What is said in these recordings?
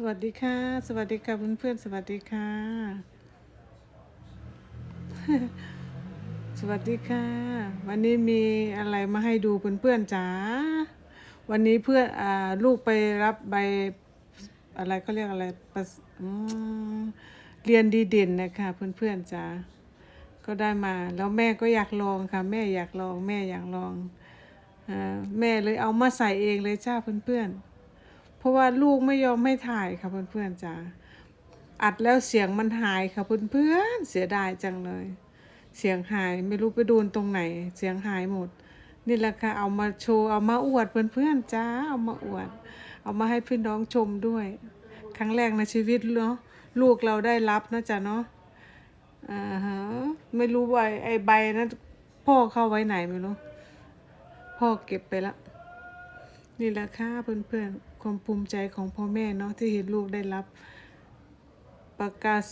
สวัสดีค่ะ สวัสดีค่ะเพื่อนๆสวัสดีค่ะ สวัสดีค่ะ วันนี้มีอะไรมาให้ดูเพื่อนๆจ๋าวันนี้เพื่อนอ่าลูกไปรับใบอะไรเขาเรียกอะไระเรียนดีเด่นนะคะเพื่อนๆจ๋าก็ได้มา แล้วแม่ก็อยากลองค่ะ แม่อยากลอง แม่อยากลองอ่าแม่เลยเอามาใส่เองเลยจ้าเพื่อนๆ เพราะว่าลูกไม่ยอมให้ถ่ายค่ะเพื่อนๆจ๋าอัดแล้วเสียงมันหายค่ะเพื่อนๆเสียดายจังเลย เสียงหายไม่รู้ไปโดนตรงไหน เสียงหายหมด นี่แหละค่ะเอามาโชว์เอามาอวดเพื่อนๆจ้าเอามาอวด เอามาให้พี่น้องชมด้วย ครั้งแรกในชีวิตเนาะลูกเราได้รับนะจ๊ะเนาะอ่าฮะไม่รู้ว่าไอ้ใบนั้นพ่อเข้าไว้ไหนไม่รู้พ่อเก็บไปแล้ว นี่แหละค่ะเพื่อนๆความภูมิใจของพ่อแม่เนาะที่เห็นลูกได้รับประกาศ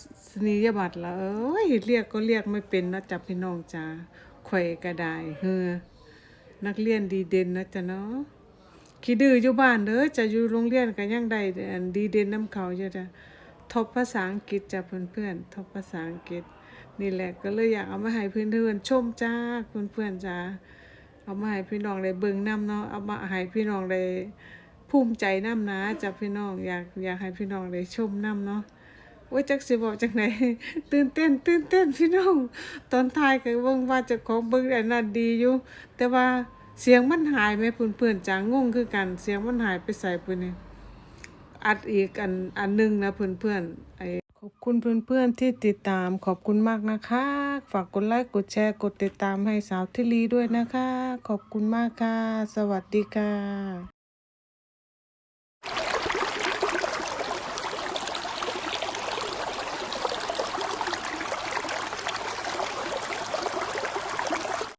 นียบัตรและเอ้ยเรียกก็เรียกไม่เป็นนะจับพี่น้องจ้าข่อยกระไดเฮือนักเรียนดีเด่นนะจ๊ะเนาะขี้ดื้ออยู่บ้านเด้อจะอยู่โรงเรียนก็ยังได้ดีเด่นน้ำเขาอยู่จ้ะทบภาษาอังกฤษจ้ะเพื่อนๆทบภาษาอังกฤษ นี่แหละก็เลยอยากเอามาให้เพื่อนๆชมจ้าเพื่อนๆจ้า เอามาให้พี่น้องได้เบิ่งน้ำเนาะเอามาให้พี่น้องได้ภูมิใจน้ำนะจากพี่น้องอยากอยากให้พี่น้องได้ชมน้ำเนาะโอ้ยจักสิบอกจังไหนตื่นเต้น ตื่นเต้นพี่น้อง ตอนท้ายก็เบิ่งว่าเจะของเบิ่งอันนั้นดีอยู่ แต่ว่าเสียงมันหายไหมเพื่อนๆจางงงคือกันเสียงมันหายไปใส่ปุ่นนี่อัดอีกอันอันหนึงนะเพื่อนๆไอ อบคุณเพื่อนๆที่ติดตามขอบคุณมากนะคะ ฝากกดไลค์กดแชร์กดติดตามให้สาวทิลีด้วยนะคะ ขอบคุณมากค่ะ สวัสดีค่ะ